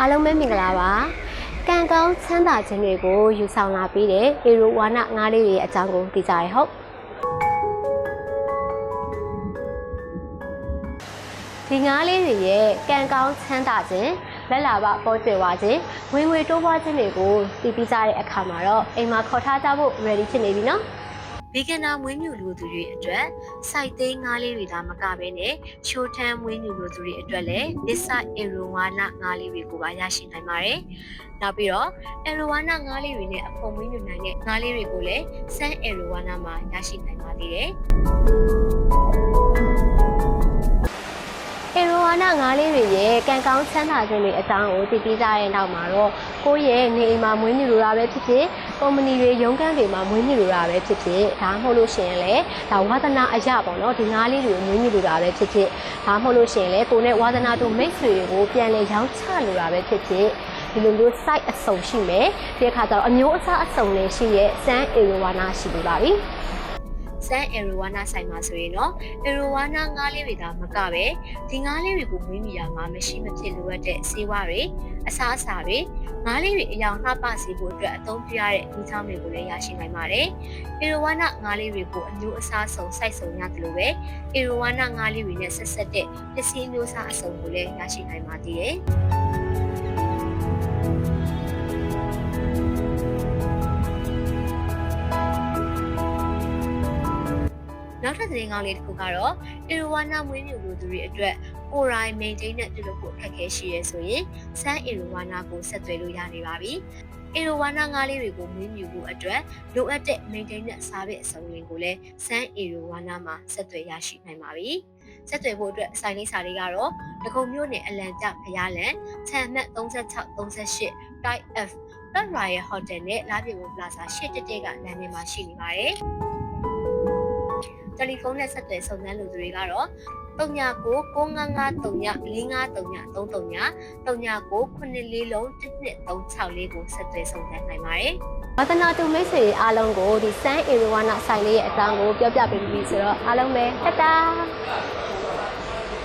အားလုံးပဲမင်္ဂလာပါကံကောင်းချမ်းသာခြင်းတွေကိုယူဆောင်လာပြီးတဲ့အေရိုဝါနငါးလေးတွေရဲ့အကြောင်းကိုသိကြရဟုတ်ဒီငါးလေးတွေရဲ့ကံကောင်းချမ်းသာခြင်းလက်လာပပေါ်ကျွယ်ဝခြင်းဝင်ငွေတိုးပွားခြင်းတွေကိုသိပြီးကြတဲ့အခါမှာတော့အိမ်မှာခေါ်ထားကြဖို့ ready ဖြစ်နေပြီနော် ဗီဂန်နာမွေးမြူလူသူတွေအတွက်စိုက်သိန်းငါးလေးတွေဒါမကပဲနဲ့ရှိုးထမ်းမွေးမြူလူသူတွေအတွက်လည်း Lisa Arowana ငါးလေးတွေကိုပါရရှိနိုင်ပါတယ်။နောက်ပြီးတော့ Arowana ငါးလေးတွေနဲ့အဖုံမွေးမြူနိုင်တဲ့ငါးလေးတွေကိုလည်း Sun Arowana မှာရရှိနိုင်ပါသေးတယ် အေရိုဝါနာငါးလေးတွေရဲ့ကံကောင်းချမ်းသာခြင်းတွေအကြောင်းကိုသိပြီးကြတဲ့နောက်မှာတော့ကိုယ့်ရဲ့နေအိမ်မှာမွေးမြူလိုတာပဲဖြစ်ဖြစ်ကုမ္ပဏီတွေရုံးခန်းတွေမှာမွေးမြူလိုတာပဲဖြစ်ဖြစ်ဒါမှမဟုတ်လို့ရှိရင်လည်းဒါဝါသနာအရပေါ့နော်ဒီငါးလေးတွေကိုမွေးမြူလိုတာပဲဖြစ်ဖြစ်ဒါမှမဟုတ်လို့ရှိရင်လည်းကိုယ်နဲ့ဝါသနာတို့မိတ်ဆွေတွေကိုပြန်လည်ရောင်းချလိုတာပဲဖြစ်ဖြစ်ဒီလိုမျိုး site အစုံရှိမယ်ဒီအခါကျတော့အမျိုးအစားအစုံနဲ့ရှိရဲ့စမ်းအေရိုဝါနာရှိနေပါပြီ။ Sun Arowana ဆိုင်မှာဆိုရင်တော့ Arowana ငါးလေးတွေဒါမကပဲဒီငါးလေးတွေကိုမွေးမြူရမှာမရှိမဖြစ်လိုအပ်တဲ့ဆေးဝါးတွေအစားအစာတွေငါးလေးတွေအယောင်နှပစေဖို့အတွက်အသုံးပြုရတဲ့ဒီချောင်းတွေကိုလည်းရရှိနိုင်ပါတယ်။ Arowana ငါးလေးတွေကိုအမျိုးအစားစုံစိုက်စုံရတယ်လို့ပဲ Arowana ငါးလေးတွေနဲ့ဆက်ဆက်တဲ့ပစ္စည်းမျိုးစားအစုံကိုလည်းရရှိနိုင်ပါသေးတယ်။ နောက်ထပ်သတင်းကောင်းလေးတစ်ခုကတော့အီရဝါနာမွေးမြူလူသူတွေအတွက်ကိုယ်တိုင် maintain နဲ့ပြုလုပ်ဖို့အခက်အခဲရှိရဲဆိုရင်ဆန်းအီရဝါနာကိုဆက်သွယ်လို့ရနေပါပြီ။အီရဝါနာငါးလေးတွေကိုမွေးမြူဖို့အတွက်လိုအပ်တဲ့ maintain နဲ့စားပဲအစုံလင်ကိုလည်းဆန်းအီရဝါနာမှာဆက်သွယ်ရရှိနိုင်ပါပြီ။ဆက်သွယ်ဖို့အတွက်အဆိုင်လေးစာလေးကတော့ဒဂုံမြို့နယ်အလံကျဖရားလန်ခြံမှတ်36 38 Type F Red Royal Hotel နဲ့လာပြေဝန် Plaza ရှစ်တက်တဲ့ကလမ်းထဲမှာရှိနေပါတယ်။ တယ်လီဖုန်းနဲ့ဆက်သွယ်စုံစမ်းလူသူတွေကတော့39 999 39 45 39 39 94လုံး12364ကိုဆက်သွယ်စုံစမ်းနိုင်ပါတယ်ဝါသနာတူမိတ်ဆွေတွေအားလုံးကိုဒီစမ်းအေရိုဝါနာဆိုင်လေးရဲ့အကြောင်းကိုပြောပြပေးပြီးပြီဆိုတော့အားလုံးပဲတတား